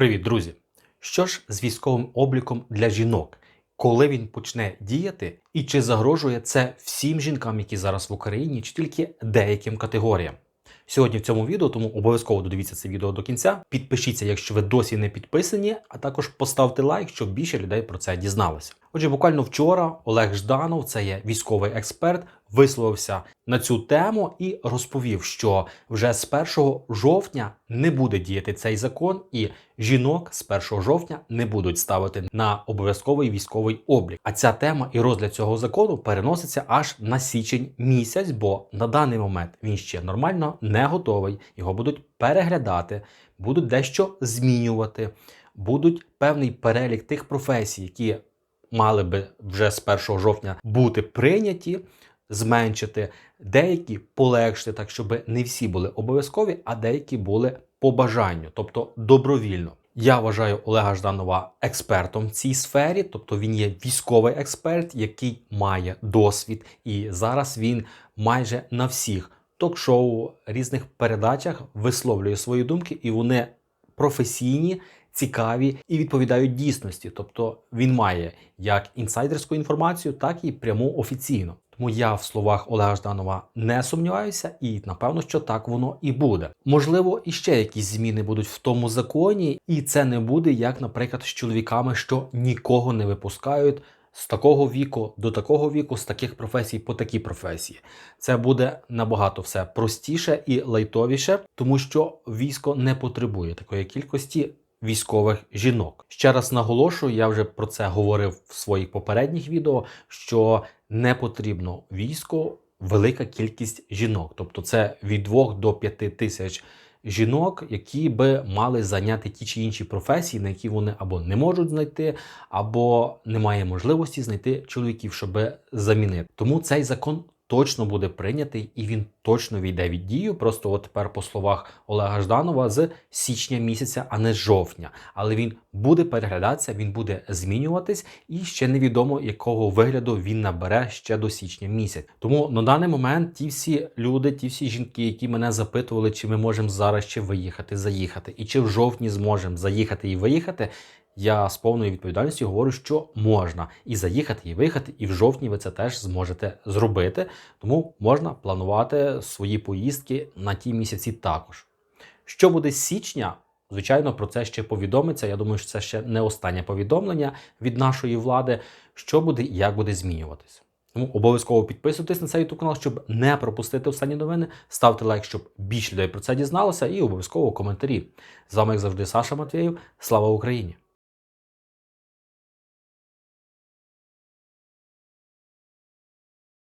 Привіт, друзі! Що ж з військовим обліком для жінок? Коли він почне діяти, і чи загрожує це всім жінкам, які зараз в Україні, чи тільки деяким категоріям? Сьогодні в цьому відео, тому обов'язково додивіться це відео до кінця. Підпишіться, якщо ви досі не підписані, а також поставте лайк, щоб більше людей про це дізналося. Отже, буквально вчора Олег Жданов, це є військовий експерт, висловився на цю тему і розповів, що вже з 1 жовтня не буде діяти цей закон, і жінок з 1 жовтня не будуть ставити на обов'язковий військовий облік. А ця тема і розгляд цього закону переноситься аж на січень місяць, бо на даний момент він ще нормально не готовий. Його будуть переглядати, будуть дещо змінювати, будуть певний перелік тих професій, які мали би вже з 1 жовтня бути прийняті, зменшити, деякі полегшити, так щоб не всі були обов'язкові, а деякі були по бажанню, тобто добровільно. Я вважаю Олега Жданова експертом в цій сфері, тобто він є військовий експерт, який має досвід, і зараз він майже на всіх ток-шоу, різних передачах висловлює свої думки, і вони професійні, цікаві і відповідають дійсності. Тобто він має як інсайдерську інформацію, так і пряму офіційну. Тому я в словах Олега Жданова не сумніваюся, і напевно, що так воно і буде. Можливо, іще якісь зміни будуть в тому законі, і це не буде як, наприклад, з чоловіками, що нікого не випускають. З такого віку до такого віку, з таких професій по такі професії, це буде набагато все простіше і лайтовіше, тому що військо не потребує такої кількості військових жінок. Ще раз наголошую, я вже про це говорив в своїх попередніх відео, що не потрібно військо велика кількість жінок, тобто це від 2 до 5 тисяч жінок, які би мали зайняти ті чи інші професії, на які вони або не можуть знайти, або немає можливості знайти чоловіків, щоб замінити. Тому цей закон точно буде прийнятий і він точно війде від дію. Просто от тепер, по словах Олега Жданова, з січня місяця, а не жовтня. Але він буде переглядатися, він буде змінюватись, і ще невідомо, якого вигляду він набере ще до січня місяць. Тому на даний момент ті всі люди, ті всі жінки, які мене запитували, чи ми можемо зараз ще виїхати, заїхати, і чи в жовтні зможемо заїхати і виїхати. Я з повною відповідальністю говорю, що можна і заїхати, і виїхати, і в жовтні ви це теж зможете зробити. Тому можна планувати свої поїздки на ті місяці також. Що буде з січня? Звичайно, про це ще повідомиться. Я думаю, що це ще не останнє повідомлення від нашої влади, що буде і як буде змінюватися. Тому обов'язково підписуйтесь на цей YouTube канал, щоб не пропустити останні новини. Ставте лайк, щоб більше людей про це дізналося, і обов'язково коментарі. З вами, як завжди, Саша Матвєєв. Слава Україні!